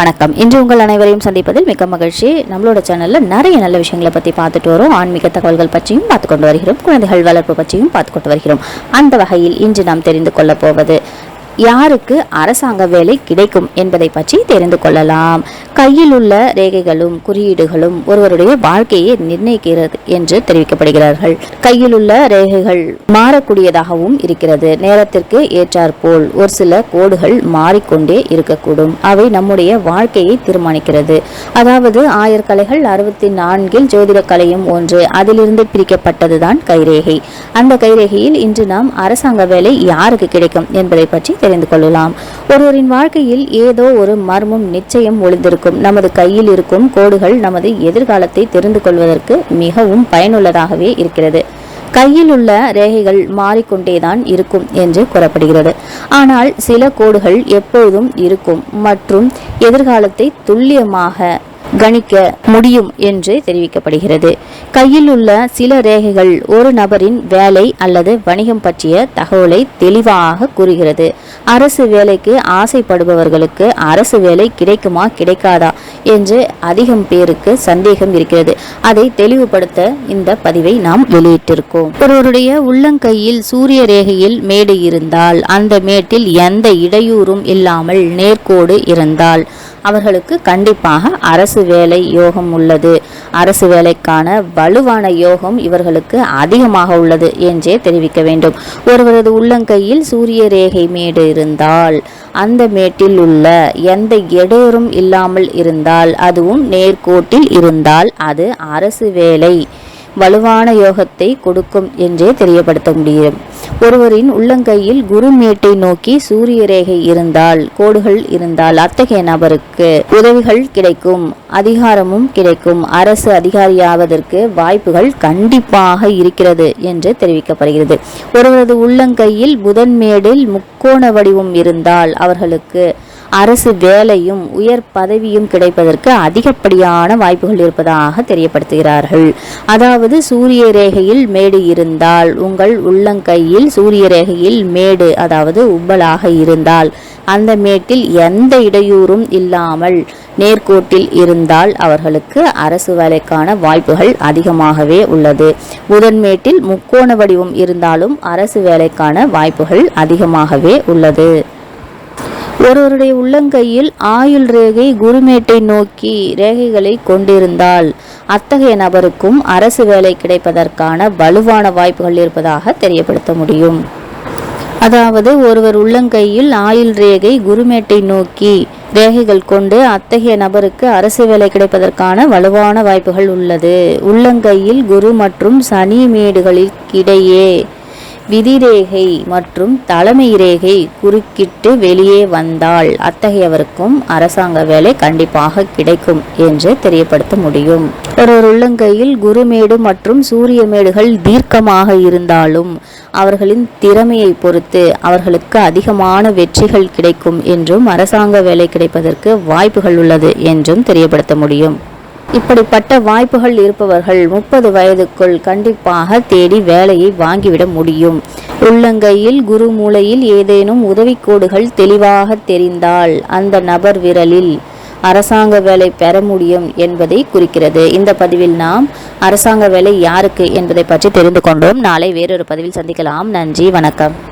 வணக்கம். இன்று உங்கள் அனைவரையும் சந்திப்பதில் மிக்க மகிழ்ச்சி. நம்மளோட சேனலில் நிறைய நல்ல விஷயங்களை பற்றி பார்த்துட்டு வரோம். ஆன்மீக தகவல்கள் பற்றியும் பார்த்து கொண்டு வருகிறோம். குழந்தைகள் வளர்ப்பு பற்றியும் பார்த்து கொண்டு வருகிறோம். அந்த வகையில் இன்று நாம் தெரிந்து கொள்ளப் போவது யாருக்கு அரசாங்க வேலை கிடைக்கும் என்பதை பற்றி தெரிந்து கொள்ளலாம். கையில் உள்ள ரேகைகளும் குறியீடுகளும் ஒருவருடைய வாழ்க்கையை நிர்ணயிக்கிறது என்று தெரிவிக்கப்படுகிறார்கள். கையில் உள்ள ரேகைகள் மாறக்கூடியதாகவும் இருக்கிறது. நேரத்திற்கு ஏற்றாற்போல் ஒரு சில கோடுகள் மாறிக்கொண்டே இருக்கக்கூடும். அவை நம்முடைய வாழ்க்கையை தீர்மானிக்கிறது. அதாவது ஆயர்கலைகள் அறுபத்தி நான்கில் ஜோதிட கலையும் ஒன்று அதிலிருந்து பிரிக்கப்பட்டதுதான் கைரேகை. அந்த கைரேகையில் இன்று நாம் அரசாங்க வேலை யாருக்கு கிடைக்கும் என்பதை பற்றி தெரிந்து கொள்ளலாம். ஒருவரின் வாழ்க்கையில் ஏதோ ஒரு மர்மம் நிச்சயம் ஒளிந்திருக்கும். நமது கையில் இருக்கும் கோடுகள் நமது எதிர்காலத்தை தெரிந்து கொள்வதற்கு மிகவும் பயனுள்ளதாகவே இருக்கிறது. கையில் உள்ள ரேகைகள் மாறிக்கொண்டேதான் இருக்கும் என்று கூறப்படுகிறது. ஆனால் சில கோடுகள் எப்பொழுதும் இருக்கும் மற்றும் எதிர்காலத்தை துல்லியமாக கணிக்க முடியும் என்று தெரிவிக்கப்படுகிறது. கையில் உள்ள சில ரேகைகள் ஒரு நபரின் வேலை அல்லது வணிகம் பற்றிய தகவலை தெளிவாக கூறுகிறது. அரசு வேலைக்கு ஆசைப்படுபவர்களுக்கு அரசு வேலை கிடைக்குமா கிடைக்காதா என்று அதிகம் பேருக்கு சந்தேகம் இருக்கிறது. அதை தெளிவுபடுத்த இந்த பதிவை நாம் வெளியிட்டிருக்கோம். ஒருவருடைய உள்ளங்கையில் சூரிய ரேகையில் மேடு இருந்தால் அந்த மேட்டில் எந்த இடையூறும் இல்லாமல் நேர்கோடு இருந்தால் அவர்களுக்கு கண்டிப்பாக அரசு வேலை யோகம் உள்ளது. அரசு வேலைக்கான வலுவான யோகம் இவர்களுக்கு அதிகமாக உள்ளது என்றே தெரிவிக்க வேண்டும். ஒருவரது உள்ளங்கையில் சூரிய ரேகை மேடு இருந்தால் அந்த மேட்டில் உள்ள எந்த இடையூறும் இல்லாமல் இருந்தால் அதுவும் நேர்கோட்டில் இருந்தால் அது அரசு வேலை வலுவான யோகத்தை கொடுக்கும் என்றே தெரியப்படுத்த முடியும். ஒருவரின் உள்ளங்கையில் குருமேட்டை நோக்கி சூரிய ரேகை இருந்தால் கோடுகள் இருந்தால் அத்தகைய நபருக்கு உதவிகள் கிடைக்கும் அதிகாரமும் கிடைக்கும். அரசு அதிகாரியாவதற்கு வாய்ப்புகள் கண்டிப்பாக இருக்கிறது என்று தெரிவிக்கப்படுகிறது. ஒருவரது உள்ளங்கையில் புதன்மேடில் முக்கோண வடிவம் இருந்தால் அவர்களுக்கு அரசு வேலையும் உயர் பதவியும் கிடைப்பதற்கு அதிகப்படியான வாய்ப்புகள் இருப்பதாக தெரியப்படுத்துகிறார்கள். அதாவது சூரிய ரேகையில் மேடு இருந்தால் உங்கள் உள்ளங்கையில் சூரிய ரேகையில் மேடு அதாவது உப்பலாக இருந்தால் அந்த மேட்டில் எந்த இடையூறும் இல்லாமல் நேர்கோட்டில் இருந்தால் அவர்களுக்கு அரசு வேலைக்கான வாய்ப்புகள் அதிகமாகவே உள்ளது. புதன்மேட்டில் முக்கோண வடிவம் இருந்தாலும் அரசு வேலைக்கான வாய்ப்புகள் அதிகமாகவே உள்ளது. ஒருவருடைய உள்ளங்கையில் ஆயுள் ரேகை குருமேட்டை நோக்கி ரேகைகளை கொண்டிருந்தால் அத்தகைய நபருக்கும் அரசு வேலை கிடைப்பதற்கான வலுவான வாய்ப்புகள் இருப்பதாக தெரியப்படுத்த முடியும். அதாவது ஒருவர் உள்ளங்கையில் ஆயுள் ரேகை குருமேட்டை நோக்கி ரேகைகள் கொண்டு அத்தகைய நபருக்கு அரசு வேலை கிடைப்பதற்கான வலுவான வாய்ப்புகள் உள்ளது. உள்ளங்கையில் குரு மற்றும் சனி மேடுகளிடையே விதிரேகை மற்றும் தலைமை ரேகை குறுக்கிட்டு வெளியே வந்தால் அத்தகையவருக்கும் அரசாங்க வேலை கண்டிப்பாக கிடைக்கும் என்று தெரியப்படுத்த முடியும். ஒரு உள்ளங்கையில் குருமேடு மற்றும் சூரிய மேடுகள் தீர்க்கமாக இருந்தாலும் அவர்களின் திறமையை பொறுத்து அவர்களுக்கு அதிகமான வெற்றிகள் கிடைக்கும் என்றும் அரசாங்க வேலை கிடைப்பதற்கு வாய்ப்புகள் உள்ளது என்றும் தெரியப்படுத்த முடியும். இப்படிப்பட்ட வாய்ப்புகள் இருப்பவர்கள் முப்பது வயதுக்குள் கண்டிப்பாக தேடி வேலையை வாங்கிவிட முடியும். உள்ளங்கையில் குரு மூலையில் ஏதேனும் உதவிக்கோடுகள் தெளிவாக தெரிந்தால் அந்த நபர் விரலில் அரசாங்க வேலை பெற முடியும் என்பதை குறிக்கிறது. இந்த பதிவில் நாம் அரசாங்க வேலை யாருக்கு என்பதை பற்றி தெரிந்து கொண்டோம். நாளை வேறொரு பதிவில் சந்திக்கலாம். நன்றி வணக்கம்.